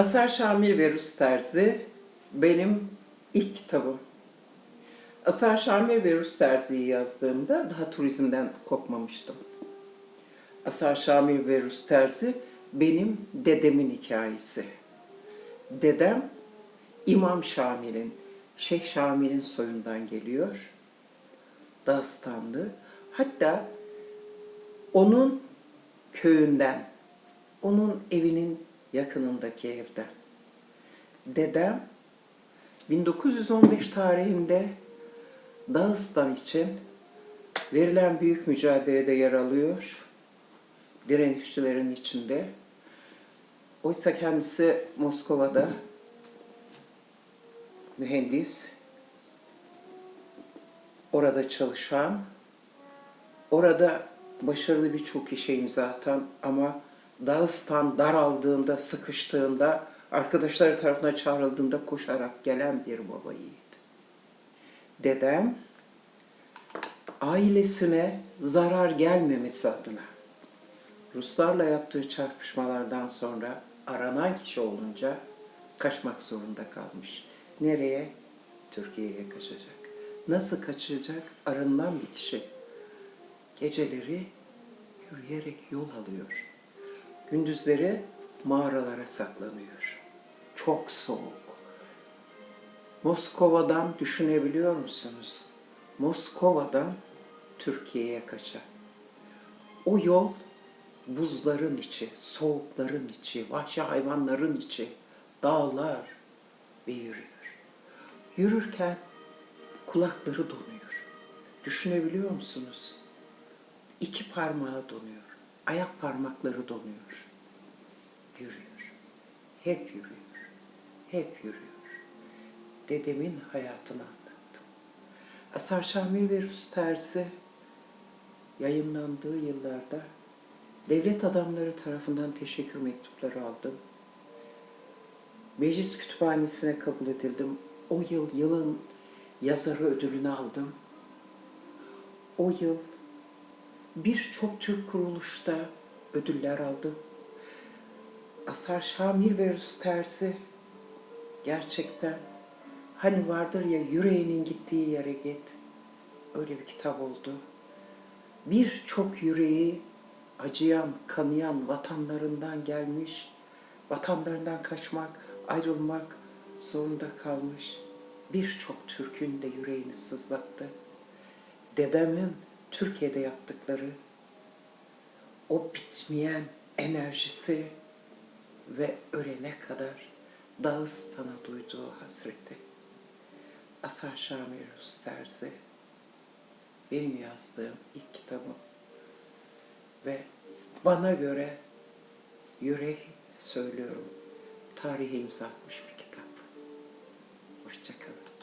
Asar Şamil ve Rus Terzi benim ilk kitabım. Asar Şamil ve Rus Terzi'yi yazdığımda daha turizmden kopmamıştım. Asar Şamil ve Rus Terzi benim dedemin hikayesi. Dedem İmam Şamil'in, Şeyh Şamil'in soyundan geliyor. Dağıstanlı. Hatta onun köyünden, onun evinin yakınındaki evden. Dedem 1915 tarihinde Dağıstan için verilen büyük mücadelede yer alıyor. Direnişçilerin içinde. Oysa kendisi Moskova'da mühendis, orada çalışan, orada başarılı birçok işe imza atan ama Dağıstan daraldığında, sıkıştığında, arkadaşları tarafından çağrıldığında koşarak gelen bir baba yiğit. Dedem ailesine zarar gelmemesi adına Ruslarla yaptığı çarpışmalardan sonra aranan kişi olunca kaçmak zorunda kalmış. Nereye? Türkiye'ye kaçacak. Nasıl kaçacak? Arınan bir kişi. Geceleri yürüyerek yol alıyor. Gündüzleri mağaralara saklanıyor. Çok soğuk. Moskova'dan düşünebiliyor musunuz? Moskova'dan Türkiye'ye kaçan. O yol buzların içi, soğukların içi, vahşi hayvanların içi, dağlar ve yürüyor. Yürürken kulakları donuyor. Düşünebiliyor musunuz? İki parmağı donuyor. Ayak parmakları donuyor. Yürüyor. Hep yürüyor. Hep yürüyor. Dedemin hayatını anlattım. Asar Şamil ve Rus Terzi yayınlandığı yıllarda devlet adamları tarafından teşekkür mektupları aldım. Meclis kütüphanesine kabul edildim. O yıl yılın yazarı ödülünü aldım. O yıl birçok Türk kuruluşta ödüller aldım. Asar Şamil ve Rus Terzi gerçekten hani vardır ya yüreğinin gittiği yere git. Öyle bir kitap oldu. Birçok yüreği acıyan, kanayan vatanlarından gelmiş, vatanlarından kaçmak, ayrılmak zorunda kalmış. Birçok Türk'ün de yüreğini sızlattı. Dedemin Türkiye'de yaptıkları, o bitmeyen enerjisi ve ölene kadar Dağıstan'a duyduğu hasreti. Asar Şamil Terzi, benim yazdığım ilk kitabım ve bana göre yürek söylüyorum, tarihe imza atmış bir kitap. Hoşçakalın.